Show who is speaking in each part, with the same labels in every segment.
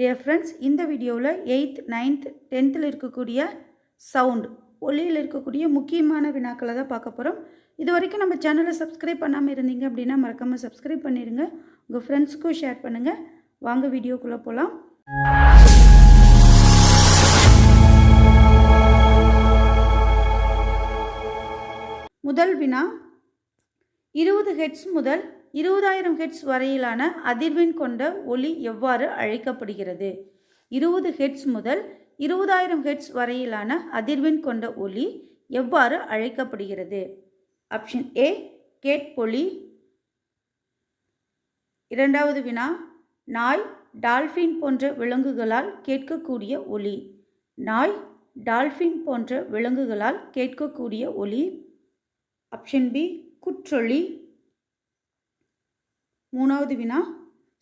Speaker 1: Dear friends இந்த வீடியோவில் eighth ninth டென்த்தில் இருக்கக்கூடிய சவுண்ட் ஒளியில் இருக்கக்கூடிய முக்கியமான வினாக்களை தான் பார்க்க போகிறோம் இது வரைக்கும் நம்ம சேனலை சப்ஸ்கிரைப் பண்ணாமல் இருந்தீங்க அப்படின்னா மறக்காமல் சப்ஸ்கிரைப் பண்ணிடுங்க. உங்கள் ஃப்ரெண்ட்ஸுக்கும் ஷேர் பண்ணுங்கள் வாங்க வீடியோக்குள்ளே போகலாம் முதல் வினா இருபது ஹெட்ஸ் முதல் இருபதாயிரம் ஹெட்ஸ் வரையிலான அதிர்வெண் கொண்ட ஒளி எவ்வாறு அழைக்கப்படுகிறது? இருபது ஹெட்ஸ் முதல் இருபதாயிரம் ஹெட்ஸ் வரையிலான அதிர்வெண் கொண்ட ஒளி எவ்வாறு அழைக்கப்படுகிறது? ஆப்ஷன் ஏ கேட்பொலி இரண்டாவது வினா நாய் டால்ஃபின் போன்ற விலங்குகளால் கேட்கக்கூடிய ஒலி நாய் டால்ஃபின் போன்ற விலங்குகளால் கேட்கக்கூடிய ஒலி ஆப்ஷன் பி குற்றொளி. மூணாவது வினா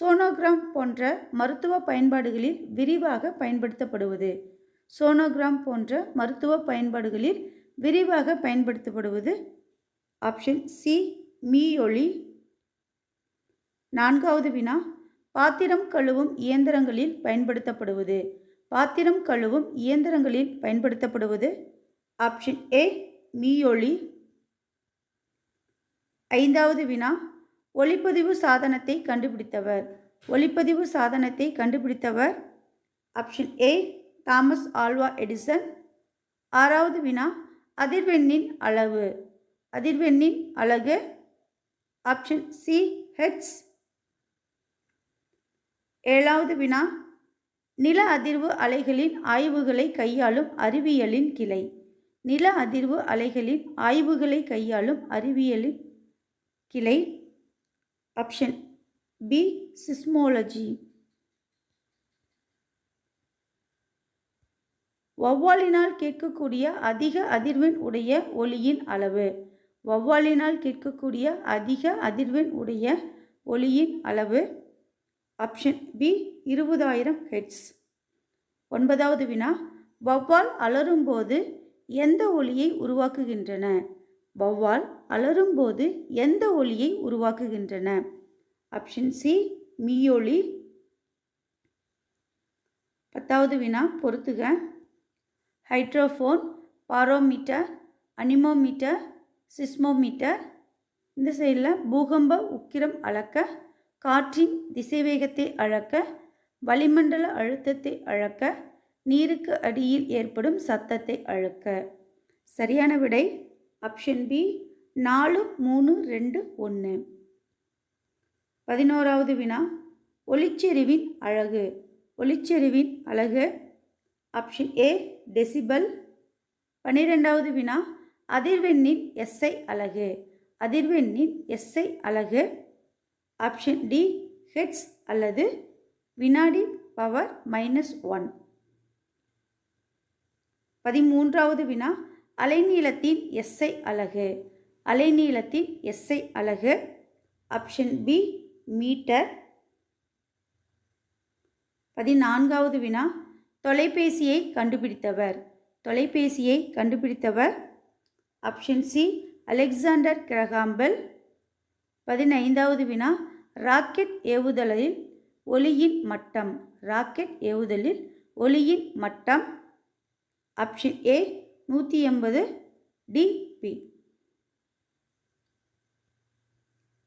Speaker 1: சோனோகிராம் போன்ற மருத்துவ பயன்பாடுகளில் விரிவாக பயன்படுத்தப்படுவது. சோனோகிராம் போன்ற மருத்துவ பயன்பாடுகளில் விரிவாக பயன்படுத்தப்படுவது. ஆப்ஷன் சி மீயொளி நான்காவது வினா பாத்திரம் கழுவும் இயந்திரங்களில் பயன்படுத்தப்படுவது. பாத்திரம் கழுவும் இயந்திரங்களில் பயன்படுத்தப்படுவது. ஆப்ஷன் ஏ மீயொளி ஐந்தாவது வினா ஒளிப்பதிவு சாதனத்தை கண்டுபிடித்தவர். ஒளிப்பதிவு சாதனத்தை கண்டுபிடித்தவர் option A Thomas Alva Edison. ஆறாவது வினா அதிர்வெண்ணின் அளவு. அதிர்வெண்ணின் அலகு ஆப்ஷன் சி ஹெட்ஸ் ஏழாவது வினா நில அதிர்வு அலைகளின் ஆய்வுகளை கையாளும் அறிவியலின் கிளை. நில அதிர்வு அலைகளின் ஆய்வுகளை கையாளும் அறிவியலின் கிளை. ஆப்ஷன் பி சிஸ்மோலஜி வௌவாலினால் கேட்கக்கூடிய அதிக அதிர்வெண் உடைய ஒளியின் அளவு. வௌவாலினால் கேட்கக்கூடிய அதிக அதிர்வெண் உடைய ஒளியின் அளவு. ஆப்ஷன் பி இருபதாயிரம் ஹெட்ஸ் ஒன்பதாவது வினா. வௌவால் அலறும்போது எந்த ஒளியை உருவாக்குகின்றன? வௌவால் அலறும்போது எந்த ஒளியை உருவாக்குகின்றன? ஆப்ஷன் சி மீயொலி பத்தாவது வினா பொறுத்துக. ஹைட்ரோஃபோன் பாரோமீட்டர் அனிமோமீட்டர் சிஸ்மோமீட்டர் இந்த சைடில் பூகம்ப உக்கிரம் அளக்க காற்றின் திசைவேகத்தை அளக்க வளிமண்டல அழுத்தத்தை அளக்க நீருக்கு அடியில் ஏற்படும் சத்தத்தை அழுக்க சரியான விடை ஆப்ஷன் பி நாலு மூணு ரெண்டு ஒன்று பதினோராவது வினா. ஒளிச்செறிவின் அழகு. ஒளிச்செறிவின் அழகு. ஆப்ஷன் ஏ டெசிபல் பன்னிரெண்டாவது வினா. அதிர்வெண்ணின் எஸ்ஐ அலகு அதிர்வெண்ணின் எஸ்ஐ அலகு ஆப்ஷன் டி ஹெட்ஸ் அல்லது வினாடி பவர் மைனஸ் ஒன் பதிமூன்றாவது வினா. அலைநீளத்தின் எஸ்ஐ அழகு. அலைநீளத்தின் எஸ்ஐ அலகு. ஆப்ஷன் பி மீட்டர் பதினான்காவது வினா. தொலைபேசியை கண்டுபிடித்தவர். தொலைபேசியை கண்டுபிடித்தவர். Option C Alexander Graham Bell. பதினைந்தாவது வினா. ராக்கெட் ஏவுதலில் ஒளியின் மட்டம். ராக்கெட் ஏவுதலில் ஒளியின் மட்டம். ஆப்ஷன் ஏ நூற்றி எண்பது டிபி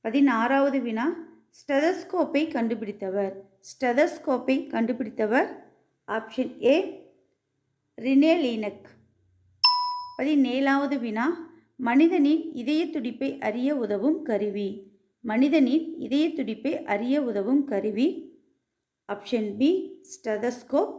Speaker 1: பதினாறாவது வினா ஸ்டெதஸ்கோப்பை கண்டுபிடித்தவர். ஸ்டெதஸ்கோப்பை கண்டுபிடித்தவர் ஆப்ஷன் ஏ ரினேலீனக் பதினேழாவது வினா மனிதனின் இதய துடிப்பை அறிய உதவும் கருவி. மனிதனின் இதய துடிப்பை அறிய உதவும் கருவி. Option B stethoscope.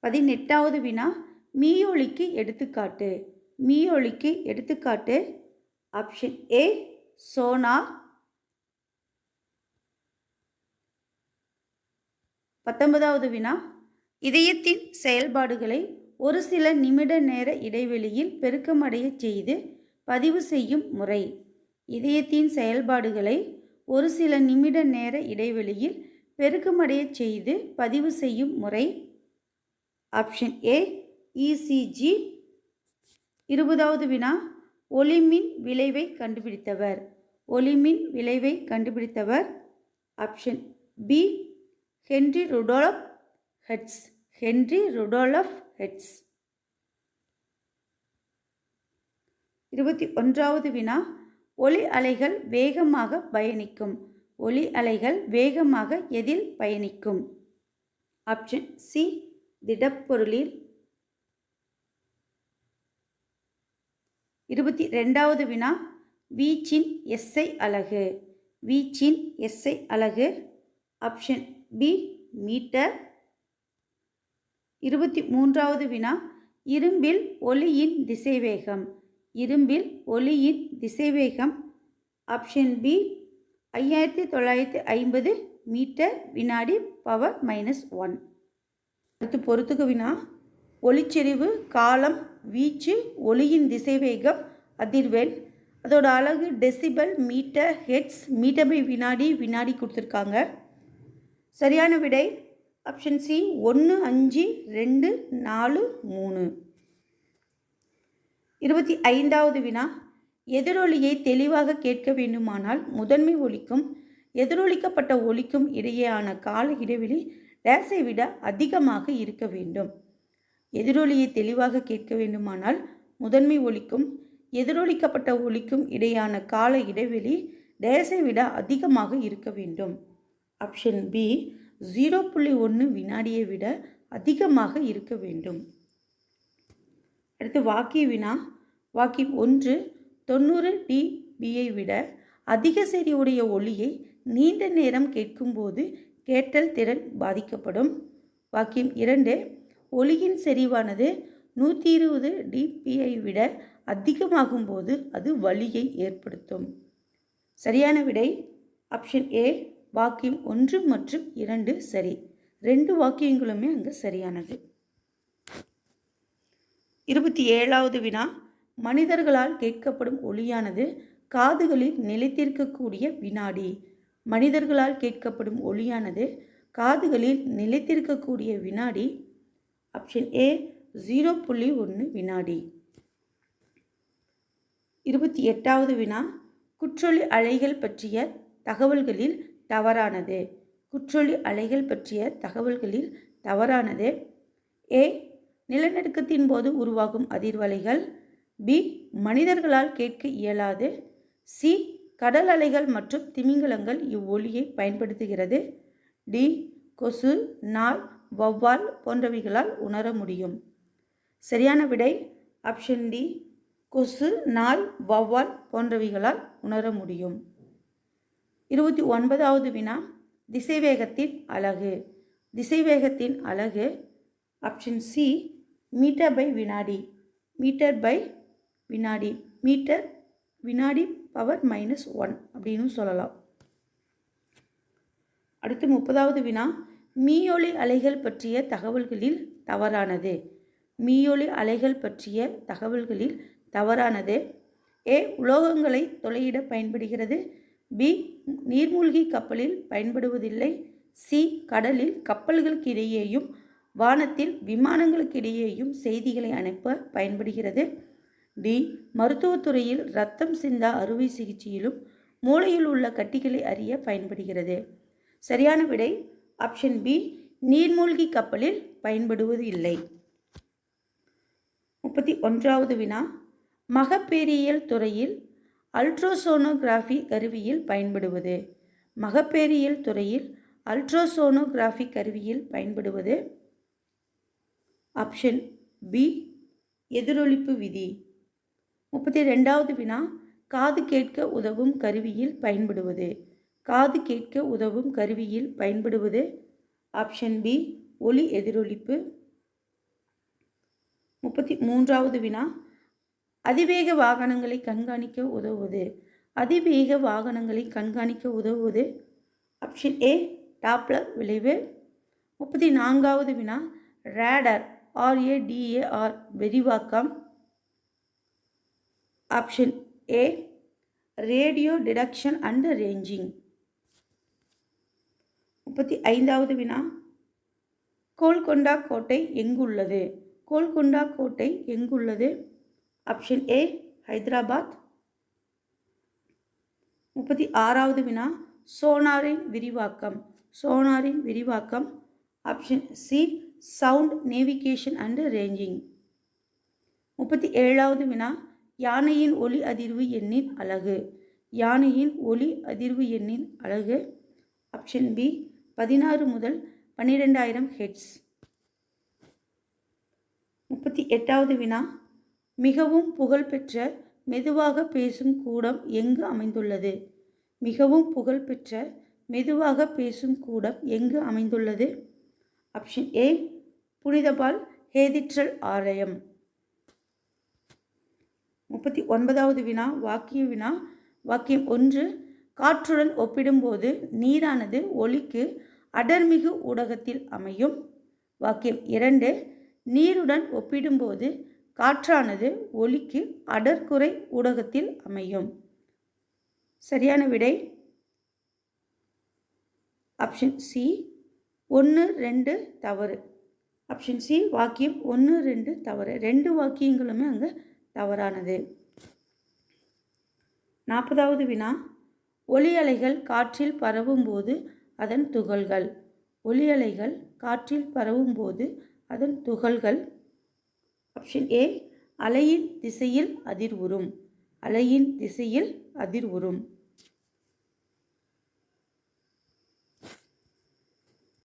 Speaker 1: பதினெட்டாவது வினா மீயொலிக்கு எடுத்துக்காட்டு. மீயொலிக்கு எடுத்துக்காட்டு ஆப்ஷன் ஏ சோனார் பத்தொன்பதாவது வினா. இதயத்தின் செயல்பாடுகளை ஒரு சில நிமிட நேர இடைவெளியில் பெருக்கமடைய செய்து பதிவு செய்யும் முறை. இதயத்தின் செயல்பாடுகளை ஒரு சில நிமிட நேர இடைவெளியில் பெருக்கமடைய செய்து பதிவு செய்யும் முறை. ஆப்ஷன் ஏ இசிஜி இருபதாவது வினா. ஒளிமின் விளைவை கண்டுபிடித்தவர். ஒளிமின் விளைவை கண்டுபிடித்தவர் option B Henry Rudolf Hertz. Henry Rudolf Hertz. இருபத்தி ஒன்றாவது வினா. ஒளி அலைகள் வேகமாக பயணிக்கும். ஒளி அலைகள் வேகமாக எதில் பயணிக்கும்? ஆப்ஷன் சி திடப்பொருளில் இருபத்தி ரெண்டாவது வினா வீச்சின் எஸ்ஐ அலகு. வீச்சின் எஸ்ஐ அலகு ஆப்ஷன் பி மீட்டர் இருபத்தி மூன்றாவது வினா இரும்பில் ஒளியின் திசைவேகம். இரும்பில் ஒளியின் திசைவேகம் ஆப்ஷன் பி ஐயாயிரத்தி தொள்ளாயிரத்தி ஐம்பது மீட்டர் வினாடி பவர் மைனஸ் ஒன் அடுத்து பொறுத்துக்கு வினா ஒளிச்செறிவு காலம் வீச்சு ஒளியின் திசைவேகம் அதிர்வெண். அதோட அழகு decibel metre hertz metre by வினாடி வினாடி கொடுத்துருக்காங்க. சரியான விடை ஆப்ஷன் சி ஒன்று அஞ்சு ரெண்டு நாலு மூணு. இருபத்தி ஐந்தாவது வினா. எதிரொலியை தெளிவாக கேட்க வேண்டுமானால் முதன்மை ஒலிக்கும் எதிரொலிக்கப்பட்ட ஒலிக்கும் இடையேயான கால இடைவெளி டேஸை விட அதிகமாக இருக்க வேண்டும். எதிரொலியை தெளிவாக கேட்க வேண்டுமானால் முதன்மை ஒலிக்கும் எதிரொலிக்கப்பட்ட ஒலிக்கும் இடையான கால இடைவெளி டேஸை விட அதிகமாக இருக்க வேண்டும். ஆப்ஷன் பி ஜீரோ புள்ளி ஒன்று வினாடியை விட அதிகமாக இருக்க வேண்டும். அடுத்து வாக்கிய வினா. வாக்கியம் ஒன்று தொண்ணூறு டிபியை விட அதிக செறிவுடைய ஒளியை நீண்ட நேரம் கேட்கும்போது கேட்டல் திறன் பாதிக்கப்படும். வாக்கியம் இரண்டு ஒளியின் செறிவானது நூற்றி இருபது டிபிஐ விட அதிகமாகும்போது அது வலியை ஏற்படுத்தும். சரியான விடை? ஆப்ஷன் ஏ வாக்கியம் ஒன்று மற்றும் இரண்டு சரி. ரெண்டு வாக்கியங்களுமே அங்கே சரியானது. இருபத்தி ஏழாவது வினா. மனிதர்களால் கேட்கப்படும் ஒளியானது காதுகளில் நிலைத்திருக்கக்கூடிய வினாடி. மனிதர்களால் கேட்கப்படும் ஒளியானது காதுகளில் நிலைத்திருக்கக்கூடிய வினாடி ஆப்ஷன் ஏ ஜீரோ புள்ளி ஒன்று வினாடி. இருபத்தி எட்டாவது வினா குற்றொலி அலைகள் பற்றிய தகவல்களில் தவறானது. குற்றொலி அலைகள் பற்றிய தகவல்களில் தவறானது. ஏ நிலநடுக்கத்தின் போது உருவாகும் அதிர்வலைகள். பி மனிதர்களால் கேட்க இயலாது. சி கடல் அலைகள் மற்றும் திமிங்கலங்கள் இவ்வொலியை பயன்படுத்துகிறது. டி கொசு நாய் வௌவால் போன்றவைகளால் உணர முடியும். சரியான விடை ஆப்ஷன் டி கொசு நாள் வௌவால் போன்றவைகளால் உணர முடியும். இருபத்தி ஒன்பதாவது வினா திசைவேகத்தின் அலகு. திசைவேகத்தின் அலகு ஆப்ஷன் சி மீட்டர் பை வினாடி. மீட்டர் பை வினாடி. மீட்டர் வினாடி பவர் மைனஸ் ஒன் அப்படின்னு சொல்லலாம். அடுத்து முப்பதாவது வினா மீயொலி அலைகள் பற்றிய தகவல்களில் தவறானது. மீயொலி அலைகள் பற்றிய தகவல்களில் தவறானது. ஏ உலோகங்களை தொலையிட பயன்படுகிறது. பி நீர்மூழ்கி கப்பலில் பயன்படுவதில்லை. சி கடலில் கப்பல்களுக்கு இடையேயும் வானத்தில் விமானங்களுக்கு இடையேயும் செய்திகளை அனுப்ப பயன்படுகிறது. டி மருத்துவத்துறையில் ரத்தம் சிந்தா அறுவை சிகிச்சையிலும் மூளையில் உள்ள கட்டிகளை அறிய பயன்படுகிறது. சரியான விடை ஆப்ஷன் பி நீர்மூழ்கி கப்பலில் பயன்படுவது இல்லை. முப்பத்தி ஒன்றாவது வினா மகப்பேரியல் துறையில் அல்ட்ரோசோனோகிராஃபி கருவியில் பயன்படுவது. மகப்பேரியல் துறையில் அல்ட்ராசோனோகிராஃபி கருவியில் பயன்படுவது. ஆப்ஷன் பி எதிரொலிப்பு விதி. முப்பத்தி ரெண்டாவது வினா காது கேட்க உதவும் கருவியில் பயன்படுவது. காது கேட்க உதவும் கருவியில் பயன்படுவது ஆப்ஷன் பி ஒலி எதிரொலிப்பு. முப்பத்தி மூன்றாவது வினா. அதிவேக வாகனங்களை கண்காணிக்க உதவுவது. அதிவேக வாகனங்களை கண்காணிக்க உதவுவது ஆப்ஷன் ஏ டாப்லர் விளைவு. முப்பத்தி நான்காவது வினா. Radar R A D A R வெரிவாக்கம் option A radio detection and ranging. முப்பத்தி ஐந்தாவது வினா. கோல்கொண்டா கோட்டை எங்குள்ளது? கோல்கொண்டா கோட்டை எங்குள்ளது? Option A Hyderabad. முப்பத்தி ஆறாவது வினா சோனாரின் விரிவாக்கம். சோனாரின் விரிவாக்கம். Option C sound navigation and ranging முப்பத்தி ஏழாவது வினா யானையின் ஒலி அதிர்வு எண்ணின் அழகு யானையின் ஒலி அதிர்வு எண்ணின் அழகு ஆப்ஷன் பி பதினாறு முதல் பன்னிரெண்டாயிரம் ஹெட்ஸ் முப்பத்தி எட்டாவது வினா. மிகவும் புகழ்பெற்ற மெதுவாக பேசும் கூடம் எங்கு அமைந்துள்ளது? மிகவும் புகழ்பெற்ற மெதுவாக பேசும் கூடம் எங்கு அமைந்துள்ளது? ஆப்ஷன் ஏ புனிதபால் ஹேதிற்றல் ஆலயம். முப்பத்தி ஒன்பதாவது வினா வாக்கிய வினா. வாக்கியம் ஒன்று காற்றுடன் ஒப்பிடும்போது நீரானது ஒளிக்கு அடர்மிகு ஊடகத்தில் அமையும். வாக்கியம் இரண்டு நீருடன் ஒப்பிடும்போது காற்றானது ஒளிக்கு அடர்குறை ஊடகத்தில் அமையும். சரியான விடை? ஆப்ஷன் சி ஒன்று ரெண்டு தவறு. ஆப்ஷன் சி வாக்கியம் ஒன்று ரெண்டு தவறு. ரெண்டு வாக்கியங்களுமே அங்கே தவறானது. நாற்பதாவது வினா. ஒலி அலைகள் காற்றில் பரவும்போது அதன் துகள்கள். ஒலி அலைகள் காற்றில் பரவும்போது அதன் துகள்கள். ஆப்ஷன் ஏ அலையின் திசையில் அதிர்வுறும் அலையின் திசையில் அதிர்வுறும்